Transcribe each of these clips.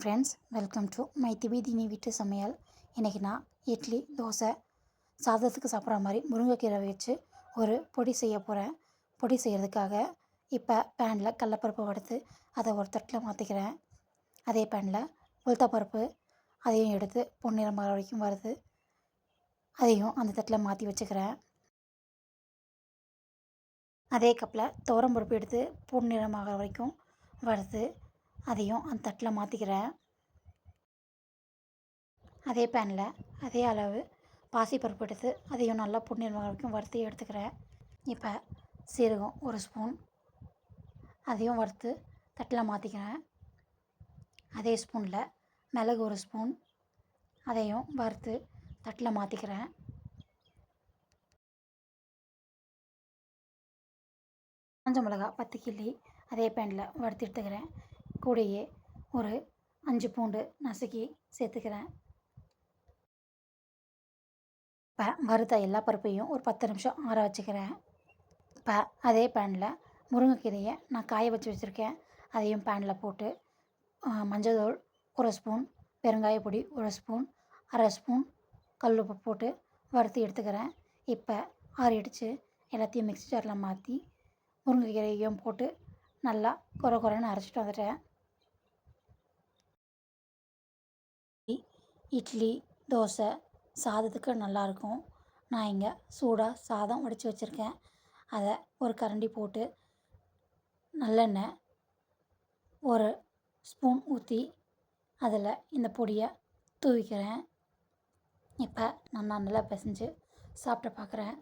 Friends welcome to my திபிதினி வீட்டு சமையல். இன்றைக்கி நான் இட்லி தோசை சாதத்துக்கு சாப்பிட்ற மாதிரி முருங்கைக்கீரை வச்சு ஒரு பொடி செய்ய போகிறேன் பொடி செய்கிறதுக்காக இப்போ பேனில் கடலப்பருப்பு வடுத்து அதை ஒரு தட்டில் மாற்றிக்கிறேன் அதே பேனில் உளுத்தப்பருப்பு அதையும் எடுத்து பொன்னிறம் வரைக்கும் வருது அதையும் அந்த தட்டில் மாற்றி வச்சுக்கிறேன். அதே கப்பில் துவரம் பருப்பு எடுத்து பொன்னிறமாகிற வரைக்கும் வருது அதையும் அந்த தட்டில் மாற்றிக்கிறேன் அதே பேனில் அதே அளவு பாசிப்பருப்பு எடுத்து அதையும் நல்லா பொன்னிறமாக வரைக்கும் வறுத்து எடுத்துக்கிறேன் இப்போ சீரகம் ஒரு ஸ்பூன். அதையும் வறுத்து தட்டில் மாற்றிக்கிறேன் அதே ஸ்பூனில் மிளகு ஒரு ஸ்பூன். அதையும் வறுத்து தட்டில் மாற்றிக்கிறேன் காஞ்ச மிளகா பத்து கிள்ளி அதே பேனில் வறுத்து எடுத்துக்கிறேன். கூடையே ஒரு அஞ்சு பூண்டு நசுக்கி சேர்த்துக்கிறேன். இப்போ வறுத்த எல்லா பருப்பையும் ஒரு பத்து நிமிஷம் ஆற வச்சுக்கிறேன். இப்போ அதே பேனில் முருங்கைக்கீரையை நான் காய வச்சு வச்சுருக்கேன். அதையும் பேனில் போட்டு மஞ்சள் ஒரு ஸ்பூன் பெருங்காய பொடி ஒரு ஸ்பூன் அரை ஸ்பூன் கல் உப்பு போட்டு வறுத்து எடுத்துக்கிறேன். இப்போ ஆறிடுச்சு எல்லாத்தையும் மிக்ஸி ஜாரில் மாற்றி முருங்கைக்கீரையும் போட்டு நல்லா குறை குறைன்னு அரைச்சிட்டு வந்துட்டேன். இட்லி தோசை சாதத்துக்கு நல்லாயிருக்கும் நான் இங்கே சூடாக சாதம் வடித்து வச்சுருக்கேன். அதை ஒரு கரண்டி போட்டு நல்லெண்ணெய் ஒரு ஸ்பூன் ஊற்றி அதில் இந்த பொடியை தூவிக்கிறேன். இப்போ நான் நல்லா பிசைஞ்சு சாப்பிட்டு பார்க்குறேன்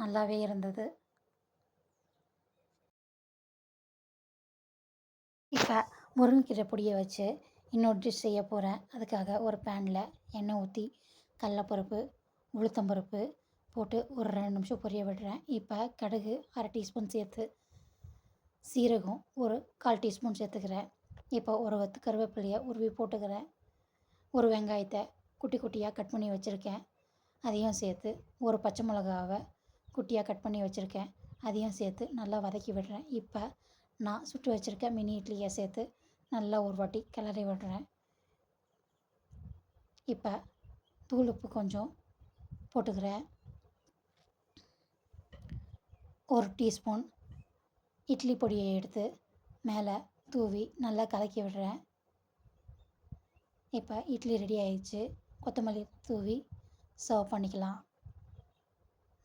நல்லாவே இருந்தது. இப்போ முருங்கைக்கீரை பொடியை வச்சு இன்னொரு டிஷ் செய்ய போகிறேன் அதுக்காக ஒரு பேனில் எண்ணெய் ஊற்றி கடலப்பருப்பு உளுத்தம்பருப்பு போட்டு ஒரு ரெண்டு நிமிஷம் பொரிய விடுறேன். இப்போ கடுகு அரை டீஸ்பூன் சேர்த்து சீரகம் ஒரு கால் டீஸ்பூன் சேர்த்துக்கிறேன். இப்போ ஒரு வத்து கருவேப்பிலையை உருவி போட்டுக்கிறேன். ஒரு வெங்காயத்தை குட்டி குட்டியாக கட் பண்ணி வச்சுருக்கேன். அதையும் சேர்த்து ஒரு பச்சை மிளகாவை குட்டியாக கட் பண்ணி வச்சுருக்கேன். அதையும் சேர்த்து நல்லா வதக்கி விடுறேன். இப்போ நான் சுட்டு வச்சுருக்கேன் மினி இட்லியை சேர்த்து நல்லா ஒரு வாட்டி கிளறி விடுறேன். இப்போ தூள் உப்பு கொஞ்சம் போட்டுக்கிறேன். ஒரு டீஸ்பூன் இட்லி பொடியை எடுத்து மேலே தூவி நல்லா கலக்கி விடுறேன். இப்போ இட்லி ரெடி ஆயிடுச்சு. கொத்தமல்லி தூவி சர்வ் பண்ணிக்கலாம்.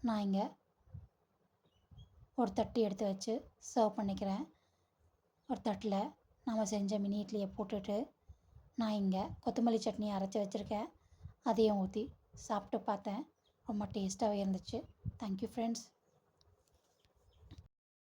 நான் இங்கே ஒரு தட்டு எடுத்து வச்சு சர்வ் பண்ணிக்கிறேன். ஒரு தட்டில் நாம் செஞ்ச மினி இட்லியை போட்டுட்டு நான் இங்கே கொத்தமல்லி சட்னி அரைச்சி வச்சுருக்கேன். அதையும் ஊற்றி சாப்பிட்டு பார்த்தேன். ரொம்ப டேஸ்ட்டாகவே இருந்துச்சு. Thank you friends